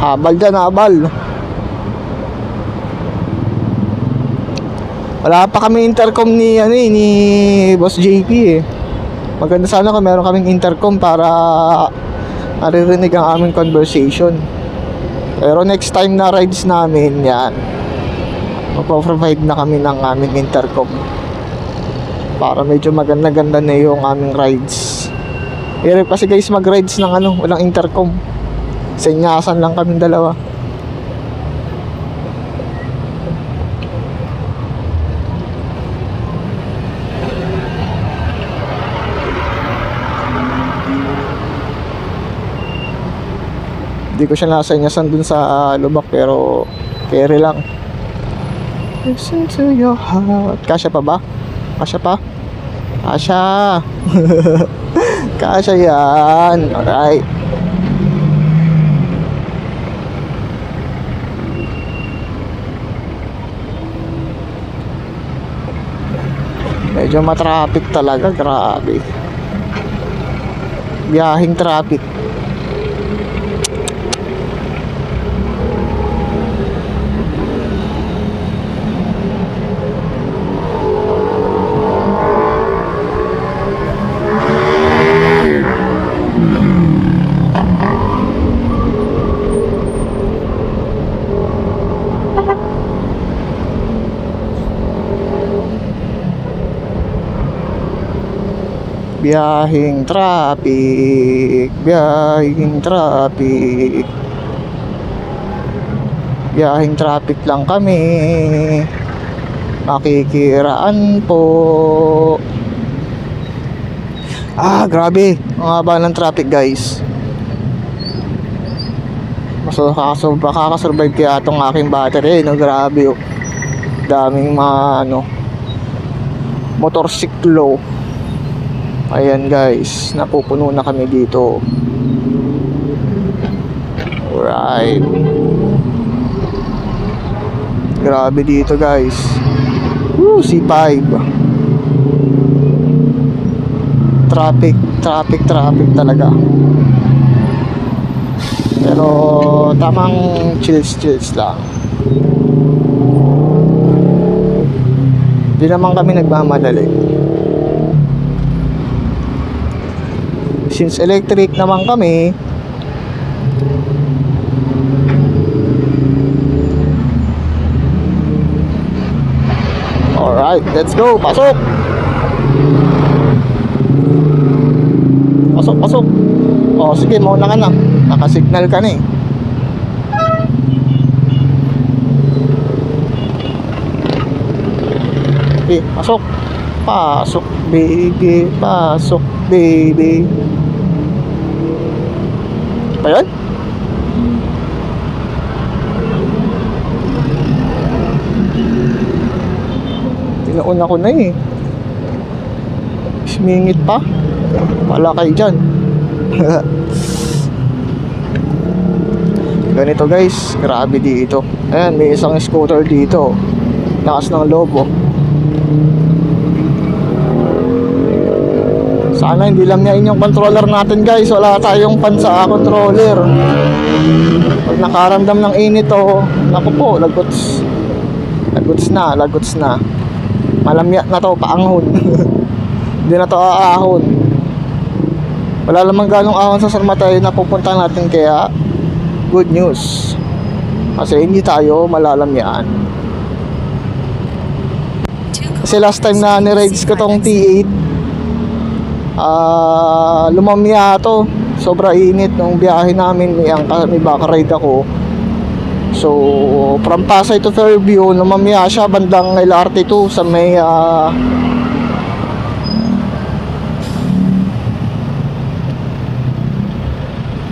Habal dyan, habal. Wala pa kami intercom ni, ano eh, ni Boss JP eh. Maganda sana kung meron kaming intercom para naririnig ang aming conversation. Pero next time na rides namin, yan. Magpo-provide na kami ng aming intercom. Para medyo maganda-ganda na yung aming rides. Hirap kasi guys mag-rides ng ano, walang intercom. Senyasan lang kami dalawa. Hindi ko siya nasenyasan dun sa ah, lubak pero carry lang. Listen to your heart. Kasya pa ba? Kasya pa? Kasya. Kasya yan. Alright. Medyo matraffic talaga. Grabe. Biyahing traffic. Biyahing traffic, biyahing traffic. Biyahing traffic lang kami. Makikiraan po. Ah, grabe. Ang haba ng traffic, guys. So, makakasurvive kaya itong aking battery, no? Grabe, oh. Daming mga, ano, motorsiklo. Ayan guys, napupuno na kami dito. Alright. Grabe dito guys. Woo, C5. Traffic, traffic, traffic talaga. Pero tamang chills, chills lang. Hindi naman kami nagmamadali. Since electric naman kami Alright, let's go. Pasok. Pasok, pasok. Oh, sige, mauna ka na. Nakasignal ka na eh. Okay, pasok. Pasok, baby. Pasok, baby. Ba yun? Tinauna ko na eh. Smingit pa. Wala kayo dyan. Ganito guys, grabe dito. Ayan, may isang scooter dito. Lakas ng loob oh. Sana hindi lang niya yung controller natin guys. Wala tayong pansa controller. Pag nakaramdam ng init oh, naku po, lagots. Lagots na, lagots na. Malamya na to, paanghon. Hindi na to aahon. Wala lamang ganong ahon sa Sarmatay na pupunta natin kaya good news. Kasi hindi tayo malalamyaan. Kasi last time na ni-rides ko tong T8 Ah, lumamya to. Sobra init nung biyahe namin, may ang may back ride ako. So, from Pasay to Fairview, lumamya siya bandang LRT2 sa may ah,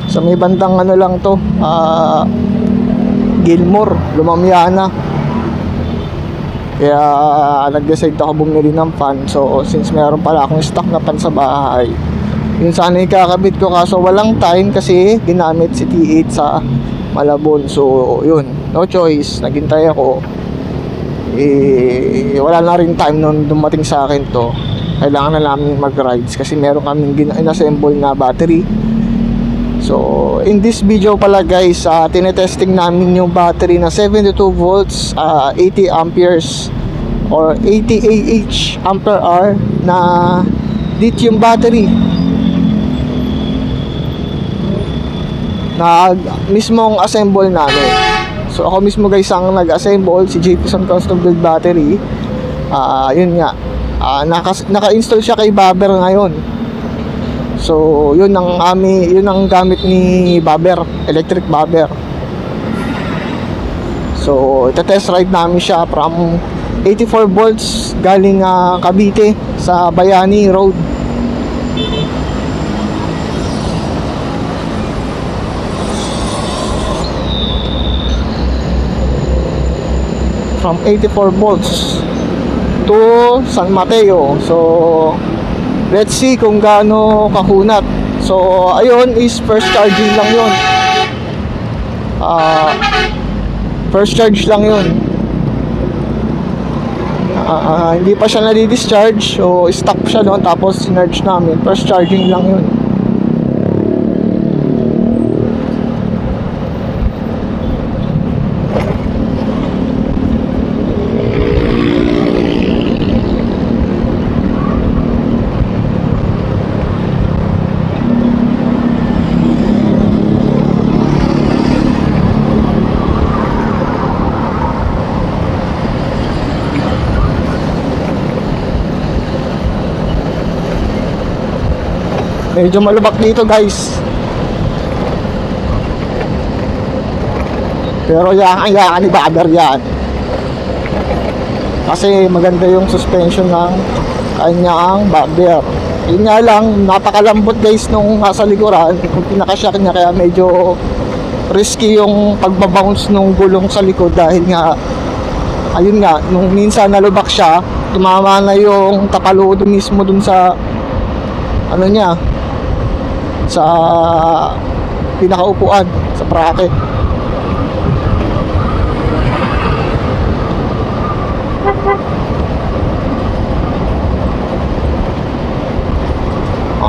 sa may bandang ano lang to, ah, Gilmore, lumamya na. Kaya nag-decide ako bumili ng fan. So since meron pala akong stock na fan sa bahay, yun sana ikakabit ko kaso walang time kasi ginamit si T8 sa Malabon. So yun, no choice. Naghintay ako. Eh, wala na rin time nung dumating sa akin to. Kailangan na namin mag-rides kasi meron kaming gin- inassemble na battery. So, in this video pala guys, uh, tinetesting namin yung battery na 72 volts, ah, 80 amperes or 80 AH ampere hour na lithium battery. Na mismong assemble namin. So ako mismo guys ang nag-assemble si JPson Custom Build Battery. Ah, yun nga. Ah, naka, naka-install siya kay Baber ngayon. So, yun ang ami, yun ang gamit ni Baber, electric Baber. So, ita-test ride namin siya from 84 volts galing ah, Cavite sa Bayani Road. From 84 volts to San Mateo. So, let's see kung gaano kahunat. So, ayun is first charging lang yun. Ah, first charge lang yun. Ah, ah, hindi pa siya nadi-discharge. So, stop siya doon. Tapos, sinerge namin. First charging lang yun. Medyo malubak dito guys. Pero yan, yan ni Baber yan. Kasi maganda yung suspension ng kanyang Baber. Yun nga lang, napakalambot guys nung nasa likuran. Yung pinaka-shock niya kaya medyo risky yung pagbabounce nung gulong sa likod dahil nga ayun nga, nung minsan nalubak siya, tumama na yung tapaludo mismo dun sa ano niya, sa pinakaupuan sa bracket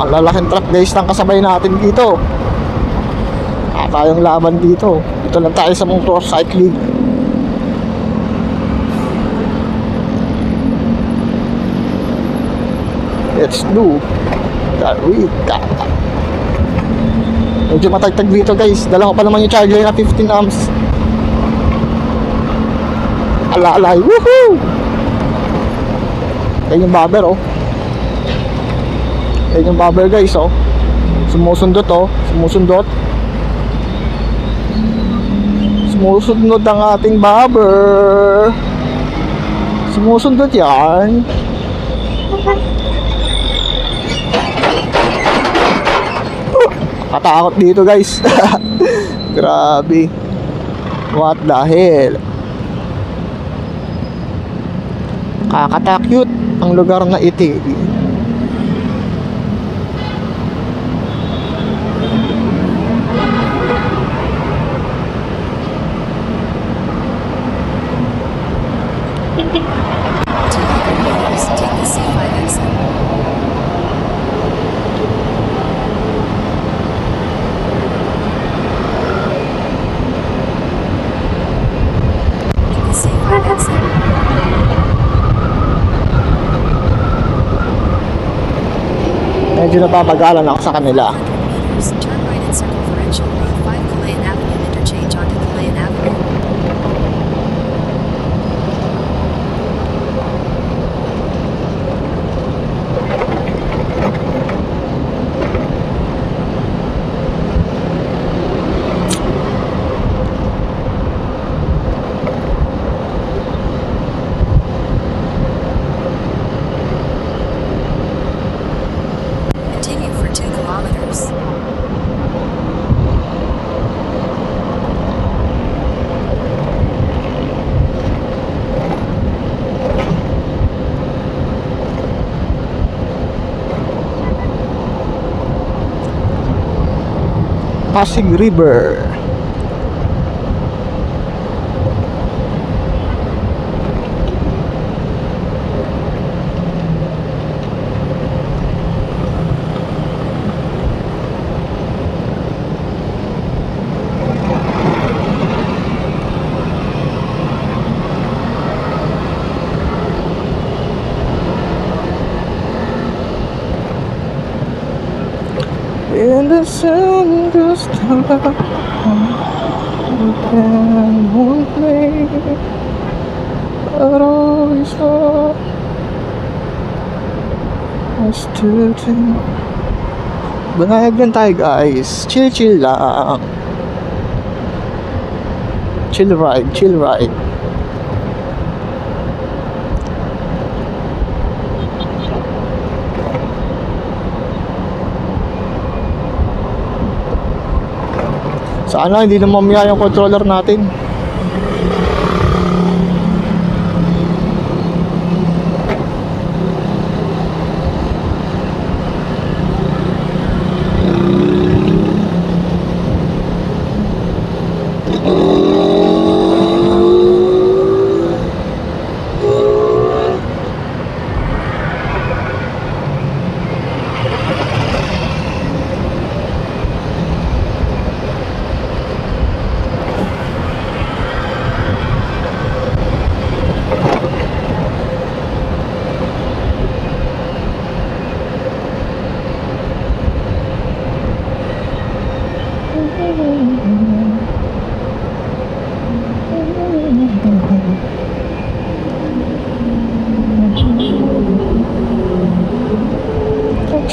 ang lalaking truck guys ng kasabay natin dito. Ah, tayong laban dito. Dito lang tayo sa motorcycling let's do the Rita Medyo matagtag dito guys. Dala ko pa naman yung charger na 15 amps. Alalay. Woohoo! Yan yung bobber oh. Yan yung bobber guys oh. Sumusundot oh. Sumusundot. Sumusundot ang ating bobber. Sumusundot yan. Katakot dito guys. Grabe. What the hell? Kakatakyut ang lugar na iti. Take the C5 exit. Take the C5 exit. Medyo napapagalan ako sa kanila. Pasig River. And won't play But always thought Us to think Banayag lang tayo guys. Chill chill lang. Chill ride, chill ride Sana hindi na mamaya yung controller natin.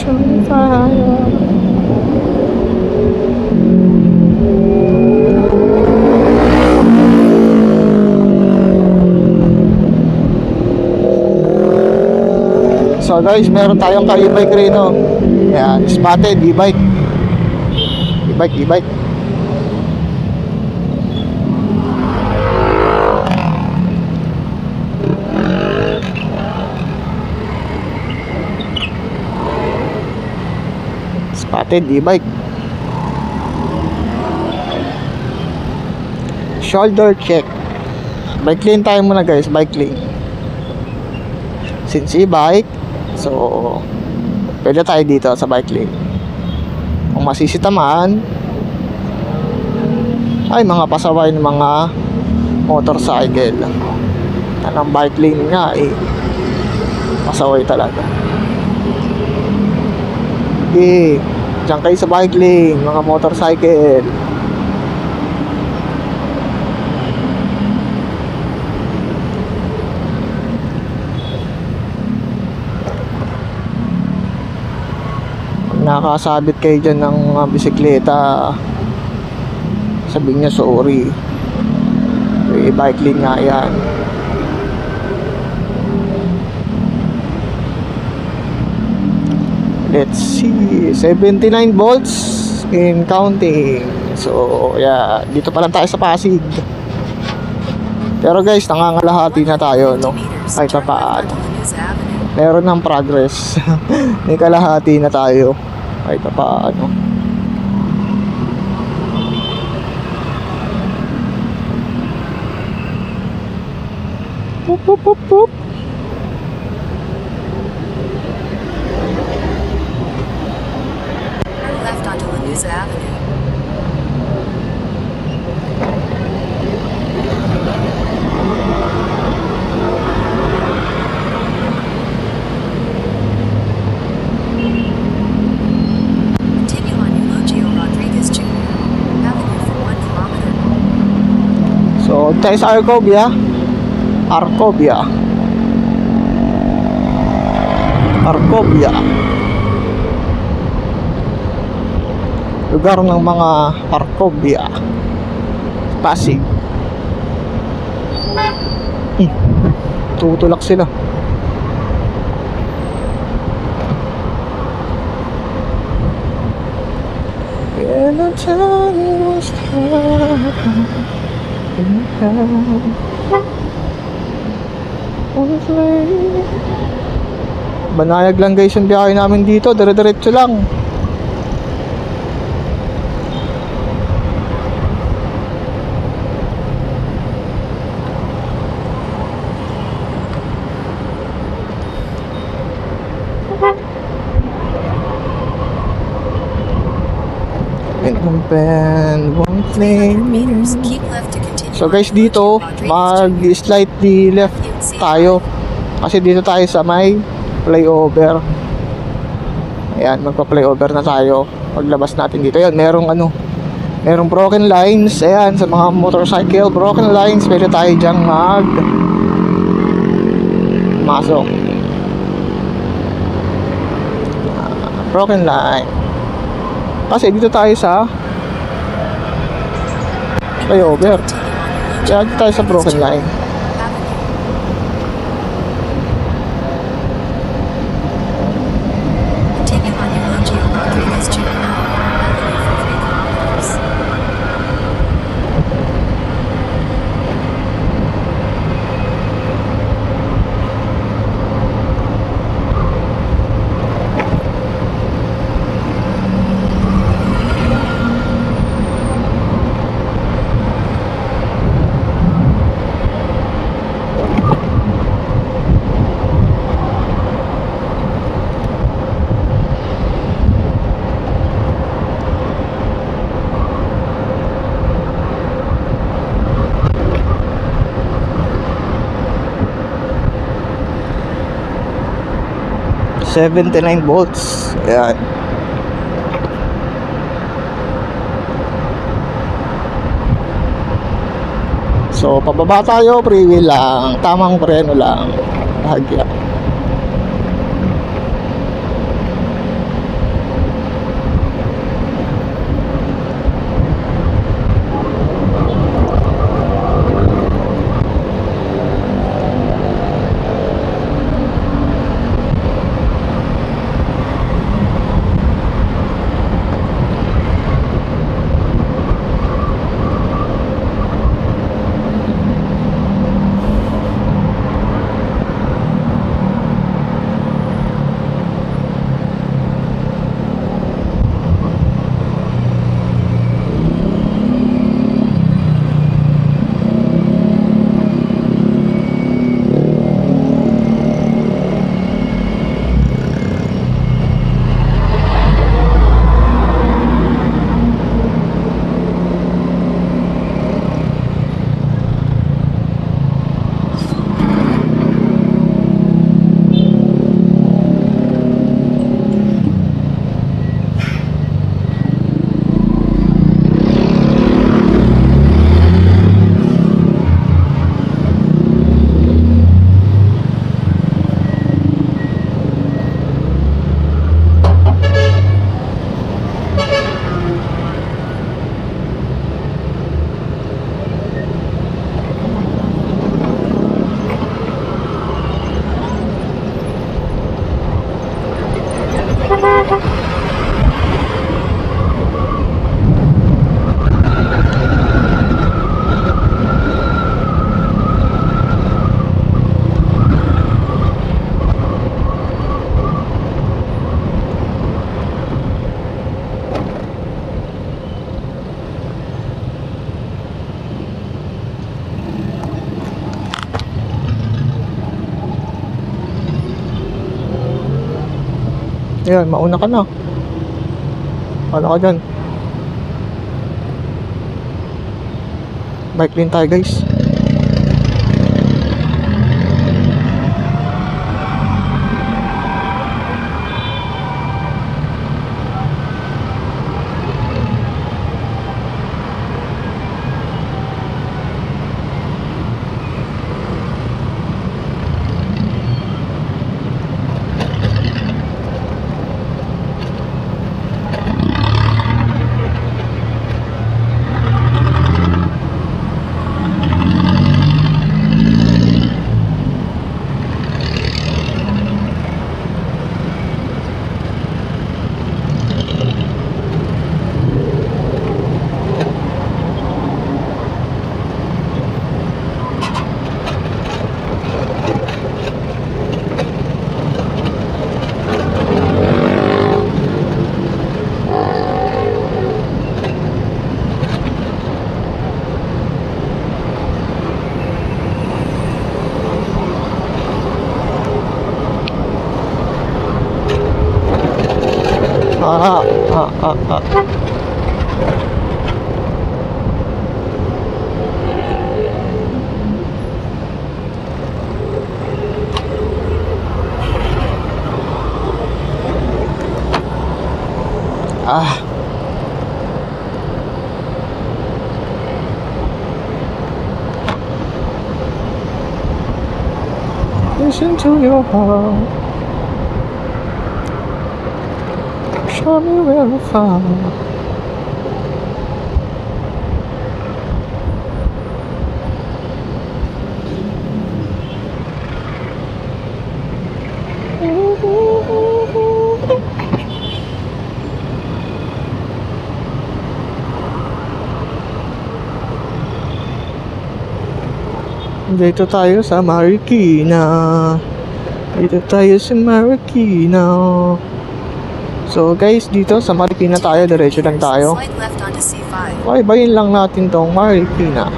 On fire. So guys, meron tayong ka-e-bike rito. Ayan, spotted e-bike. E-bike, e-bike. Spotted e-bike. Shoulder check. Bike lane tayo muna guys, bike lane. Since e-bike, so pwede tayo dito sa bike lane. Kung masisita man, ay mga pasaway ng mga motorcycle. Anong bike lane nga eh. Pasaway talaga. Okay. Diyan kayo sa bike mga motorcycle. Pag nakakasabit kayo dyan ng mga bisikleta, sabihin nyo sorry. Eh, bike lane nga yan. Let's see, 79 volts in counting. So, yeah, dito pa lang tayo sa Pasig. Pero guys, nangangalahati na tayo, no? Kahit pa paano. Meron ng progress. May kalahati na tayo. Kahit pa paano. Boop, boop, boop, boop. Tayo sa Arcovia. Arcovia. Arcovia. Lugar ng mga Arcovia. Pasig. Hmm. Tutulak sila. When the time was Banayag lang guys yung biyahe namin dito, dire-diretso lang. And one 300 flame. meters. Keep left. So guys dito, Jr. mag-slightly left tayo. Kasi dito tayo sa may flyover. Ayan, magpa-flyover na tayo. Paglabas natin dito. Yan, merong ano, Merong broken lines. Ayan, sa mga motorcycle, broken lines. Pwede tayo dyan mag masok. Ah, broken line. Kasi dito tayo sa flyover. Dito tayo sa broken line. 79 volts. Ayan so pababa tayo free wheel lang. Tamang preno lang. Bahagya Ayan, mauna ka na. Ano ka dyan? Bike lane tayo guys. 아, 아. 아. 신청해봐 heart. Show me where to find. Dito tayo sa Marikina. Dito tayo sa Marikina. So guys, dito sa Marikina tayo, diretso lang tayo. Slide left onto C5. Okay, bayin lang natin tong Marikina.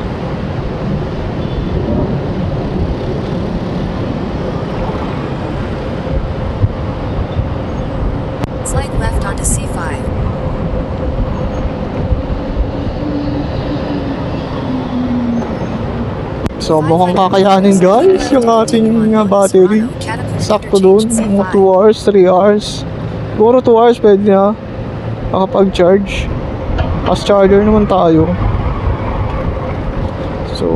Slide left onto C5. So mukhang kakayanin guys yung ating uh, battery. Sakto doon, mga 2 hours, 3 hours. Siguro 2 hours pwede na makapag-charge. Fast charger naman tayo. So,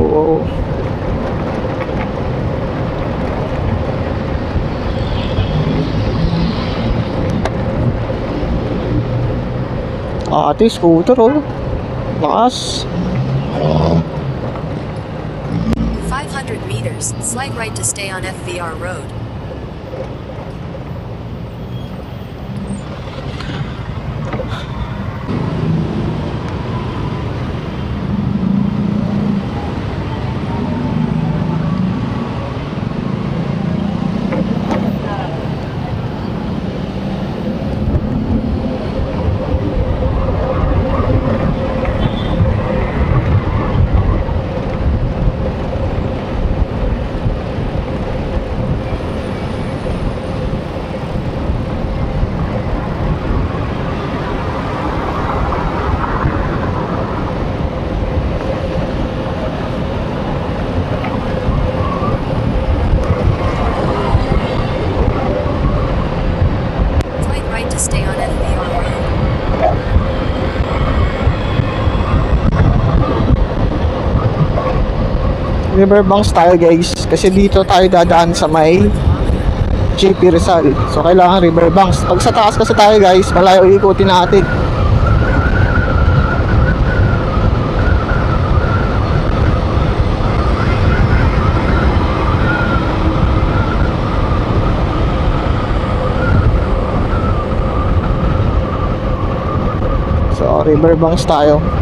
ate, scooter oh. Lakas. 500 meters. Slide right to stay on FVR Road. Slide right to stay on FVR Road. Riverbanks tayo guys kasi dito tayo dadaan sa may JP Rizal. So kailangan Riverbanks. Pag sa taas kasi tayo guys, malayo ikutin natin. So Riverbanks tayo.